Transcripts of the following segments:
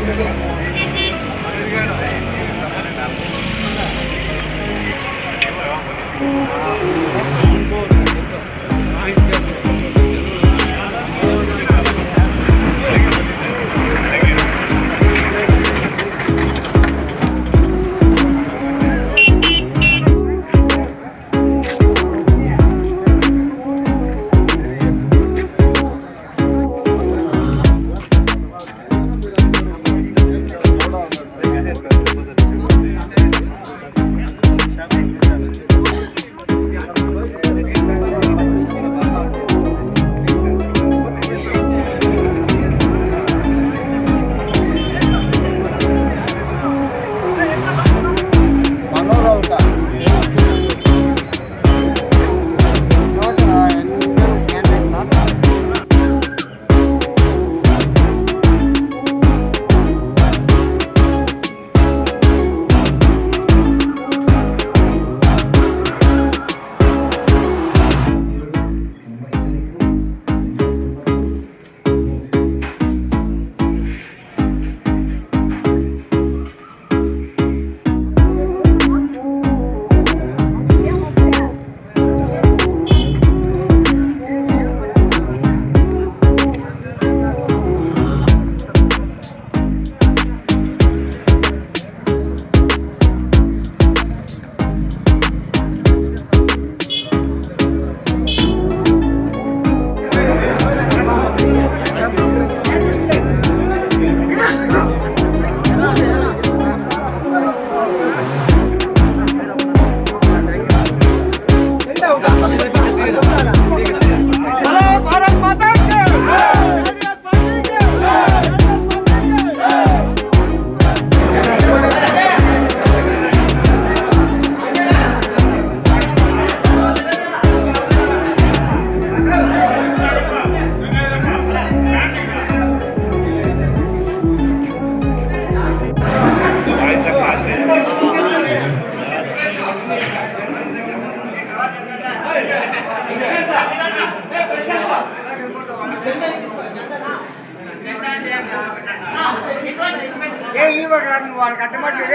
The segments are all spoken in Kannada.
Obrigado. ఏ ఇవ్వక నువ్వు వాళ్ళకి అట్టమట్లేదు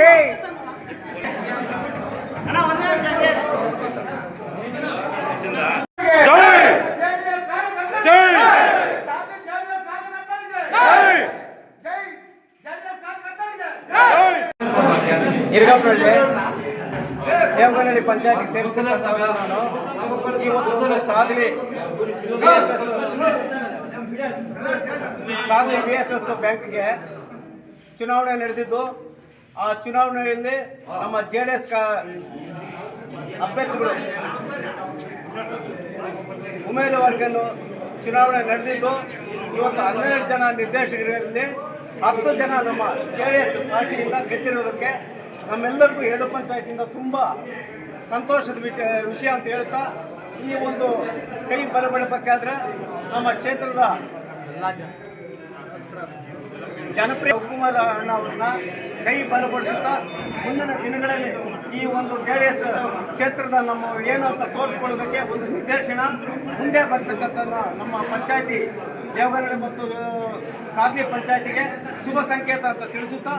ಇರ್ಗಪ್ಪಳ್ಳಿ ದೇವಗನಹಳ್ಳಿ ಪಂಚಾಯತಿ ಸೇರಿಸಿದ ನಾನು ಇವತ್ತು ಸಾಧನೆ ಸಾಧನೆ ಬಿ ಎಸ್ ಎಸ್ ಬ್ಯಾಂಕ್ಗೆ ಚುನಾವಣೆ ನಡೆದಿದ್ದು, ಆ ಚುನಾವಣೆಯಲ್ಲಿ ನಮ್ಮ ಜೆ ಡಿ ಎಸ್ ಅಭ್ಯರ್ಥಿಗಳು ಉಮೇದುವಾರಿಕೆಯನ್ನು ಚುನಾವಣೆ ನಡೆದಿದ್ದು, ಇವತ್ತು ಹನ್ನೆರಡು ಜನ ನಿರ್ದೇಶಕರಲ್ಲಿ ಹತ್ತು ಜನ ನಮ್ಮ ಜೆ ಡಿ ಎಸ್ ಪಾರ್ಟಿಯಿಂದ ಗೆದ್ದಿರೋದಕ್ಕೆ ನಮ್ಮೆಲ್ಲರಿಗೂ ಎರಡು ಪಂಚಾಯತಿಯಿಂದ ತುಂಬ ಸಂತೋಷದ ವಿಷಯ ಅಂತ ಹೇಳ್ತಾ ಈ ಒಂದು ಕೈ ಬಲಪಡಬೇಕಾದ್ರೆ ನಮ್ಮ ಕ್ಷೇತ್ರದ ಜನಪ್ರಿಯ ಕುಮಾರ ಅಣ್ಣ ಅವ್ರನ್ನ ಕೈ ಬಲಪಡಿಸುತ್ತಾ ಮುಂದಿನ ದಿನಗಳಲ್ಲಿ ಈ ಒಂದು ಜೆ ಡಿ ಎಸ್ ಕ್ಷೇತ್ರದ ನಮ್ಮ ಏನು ಅಂತ ತೋರಿಸ್ಕೊಳ್ಳೋದಕ್ಕೆ ಒಂದು ನಿರ್ದೇಶನ ಮುಂದೆ ಬರ್ತಕ್ಕಂಥ ನಮ್ಮ ಪಂಚಾಯತಿ ದೇವಗನಹಳ್ಳಿ ಮತ್ತು ಸಾದ್ಲಿ ಪಂಚಾಯತಿಗೆ ಶುಭ ಸಂಕೇತ ಅಂತ ತಿಳಿಸುತ್ತಾ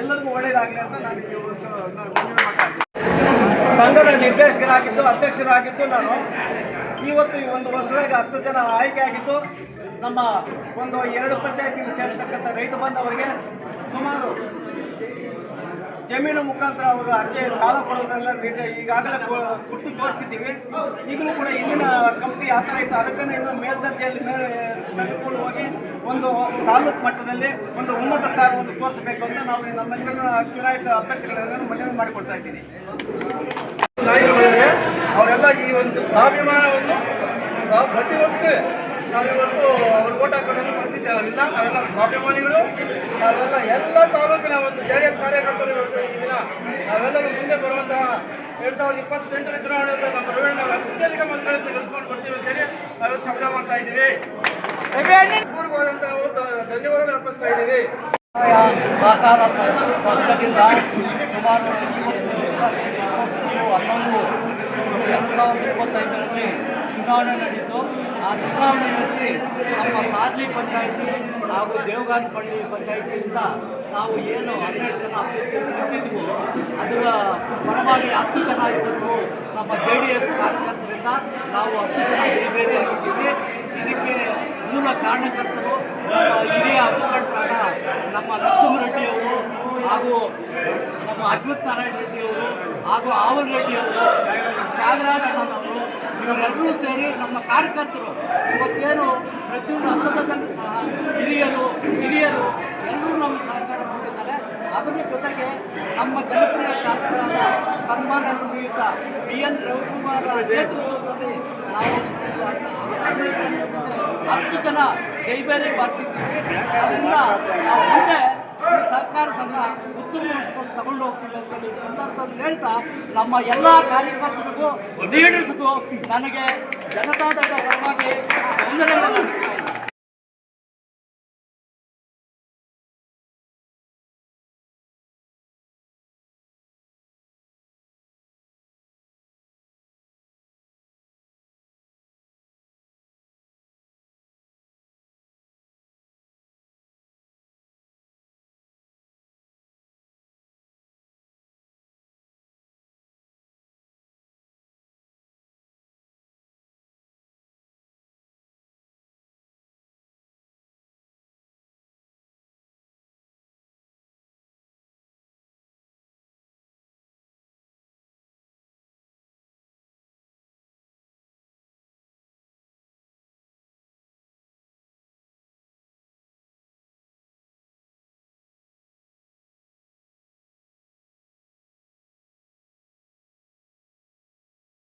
ಎಲ್ಲರಿಗೂ ಒಳ್ಳೆಯದಾಗಲಿ ಅಂತ ನಾನು ಇವತ್ತು ನಾನು ಮನವಿ ಮಾಡ್ತಾ ಇದ್ದೀನಿ. ಸಂಘದ ನಿರ್ದೇಶಕರಾಗಿದ್ದು, ಅಧ್ಯಕ್ಷರಾಗಿದ್ದು ನಾನು. ಇವತ್ತು ಈ ಒಂದು ವರ್ಷದಾಗ ಹತ್ತು ಜನ ಆಯ್ಕೆ ಆಗಿದ್ದು ನಮ್ಮ ಒಂದು ಎರಡು ಪಂಚಾಯತಿಯಲ್ಲಿ ಸೇರ್ತಕ್ಕಂಥ ರೈತ ಬಂದವರಿಗೆ ಸುಮಾರು ಜಮೀನು ಮುಖಾಂತರ ಅವರು ಅರ್ಜಿ ಸಾಲ ಕೊಡೋದ್ರೆಲ್ಲ ಈಗ- ಈಗಾಗಲೇ ಕೊಟ್ಟು ತೋರಿಸಿದ್ದೀವಿ. ಈಗಲೂ ಕೂಡ ಇಲ್ಲಿನ ಕಂಪ್ನಿ ಆ ಥರ ಇತ್ತು. ಅದಕ್ಕನ್ನು ಇನ್ನು ಮೇಲ್ದರ್ಜೆಯಲ್ಲಿ ಮೇಲೆ ತೆಗೆದುಕೊಂಡು ಹೋಗಿ ಒಂದು ತಾಲೂಕು ಮಟ್ಟದಲ್ಲಿ ಒಂದು ಉನ್ನತ ಸ್ಥಾನವನ್ನು ತೋರಿಸಬೇಕು ಅಂತ ನಾವು ನಮ್ಮೆಲ್ಲರ ಚುನಾಯಿತ ಅಭ್ಯರ್ಥಿಗಳನ್ನು ಮನವಿ ಮಾಡಿಕೊಡ್ತಾ ಇದ್ದೀನಿ. ಅವರೆಲ್ಲ ಈ ಒಂದು ಸ್ವಾಭಿಮಾನವನ್ನು ಸ್ವ- ಪ್ರತಿಯೊಂದು ನಾವಿವತ್ತು ಅವ್ರು ಓಟ್ ಹಾಕೋಣ ಪರಿಸ್ಥಿತಿ ಇಲ್ಲ ನಾವೆಲ್ಲ ಸ್ವಾಭಿಮಾನಿಗಳು. ನಾವೆಲ್ಲ ಎಲ್ಲ ತಾಲೂಕಿನ ಒಂದು ಜೆ ಡಿ ಎಸ್ ಕಾರ್ಯಕರ್ತರು ಇವತ್ತು ಈ ದಿನ ನಾವೆಲ್ಲರೂ ಮುಂದೆ ಬರುವಂತಹ ಎರಡ್ ಸಾವಿರದ ಇಪ್ಪತ್ತೆಂಟರ ಚುನಾವಣೆ ಸಹ ನಮ್ಮ ರವೀಣ ನಾವು ಅತ್ಯಧಿಕ ಮತಗಳಿಂದ ಗೆಲ್ಲಿಸ್ಕೊಂಡು ಬರ್ತೀವಿ ಅಂತೇಳಿ ನಾವಿವತ್ತು ಶಬ್ದ ಮಾಡ್ತಾ ಇದ್ದೀವಿ. ಪೂರ್ವವಾದಂತಹ ಒಂದು ಧನ್ಯವಾದ ಅರ್ಪಿಸ್ತಾ ಇದ್ದೀವಿ. ಸುಮಾರು ಹನ್ನೊಂದು, ಎರಡು ಸಾವಿರದ ಇಪ್ಪತ್ತೈದರಲ್ಲಿ ಚುನಾವಣೆ ನಡೀತು ಆ ಚುನಾವಣೆಯಲ್ಲಿ ನಮ್ಮ ಸಾದ್ಲಿ ಪಂಚಾಯಿತಿ ಹಾಗೂ ದೇವಗಾನಪಳ್ಳಿ ಪಂಚಾಯಿತಿಯಿಂದ ನಾವು ಏನು ಹನ್ನೆರಡು ಜನ ಅಭ್ಯರ್ಥಿಗಳು ಅದರ ಪರವಾಗಿ ಹತ್ತು ಜನ ಇದ್ದರು. ನಮ್ಮ ಜೆ ಡಿ ಎಸ್ ಕಾರ್ಯಕರ್ತರಿಂದ ನಾವು ಹತ್ತು ಜನ ಬೇರೆ ಆಗಿದ್ದೀವಿ ಇದಕ್ಕೆ ಮೂಲ ಕಾರಣಕರ್ತರು ಹಿರಿಯ ಮುಖಂಡರಾದ ನಮ್ಮ ನರಸಿಂಹರೆಡ್ಡಿಯವರು ಹಾಗೂ ನಮ್ಮ ಅಶ್ವಥ್ ನಾರಾಯಣ ರೆಡ್ಡಿಯವರು ಹಾಗೂ ಆವಲ್ ರೆಡ್ಡಿ ತ್ಯಾಗರಾಜ ಅಣ್ಣನವರು ಇವರೆಲ್ಲರೂ ಸೇರಿ ನಮ್ಮ ಕಾರ್ಯಕರ್ತರು, ಇವತ್ತೇನು ಪ್ರತಿಯೊಂದು ಹಂತದಲ್ಲಿ ಸಹ ಹಿರಿಯರು ಹಿರಿಯರು ಎಲ್ಲರೂ ನಮ್ಮ ಸಹಕಾರ ಕೊಟ್ಟಿದ್ದಾರೆ. ಅದರ ಜೊತೆಗೆ ನಮ್ಮ ಜನಪ್ರಿಯ ಶಾಸಕರಾದ ಸನ್ಮಾನ ಶ್ರೀಯುತ ಬಿ ಎನ್ ರವಿಕುಮಾರ್ ನೇತೃತ್ವದಲ್ಲಿ ನಾವು ಹತ್ತು ಜನ ಜೈಬೇರಿ ಬಾರಿಸಿದ್ದೀವಿ. ಅದರಿಂದ ನಾವು ಮುಂದೆ ಸಹಕಾರ ಸಂಘ ಉತ್ತಮ ಮಟ್ಟದಲ್ಲಿ ತಗೊಂಡು ಹೋಗ್ತೀವಿ ಅಂತೇಳಿ ಸಂದರ್ಭದಲ್ಲಿ ಹೇಳ್ತಾ ನಮ್ಮ ಎಲ್ಲ ಕಾರ್ಯಕರ್ತರಿಗೂ ಲೀಡರ್ಸ್ಗೂ ನನಗೆ ಜನತಾದಳ ಪರವಾಗಿ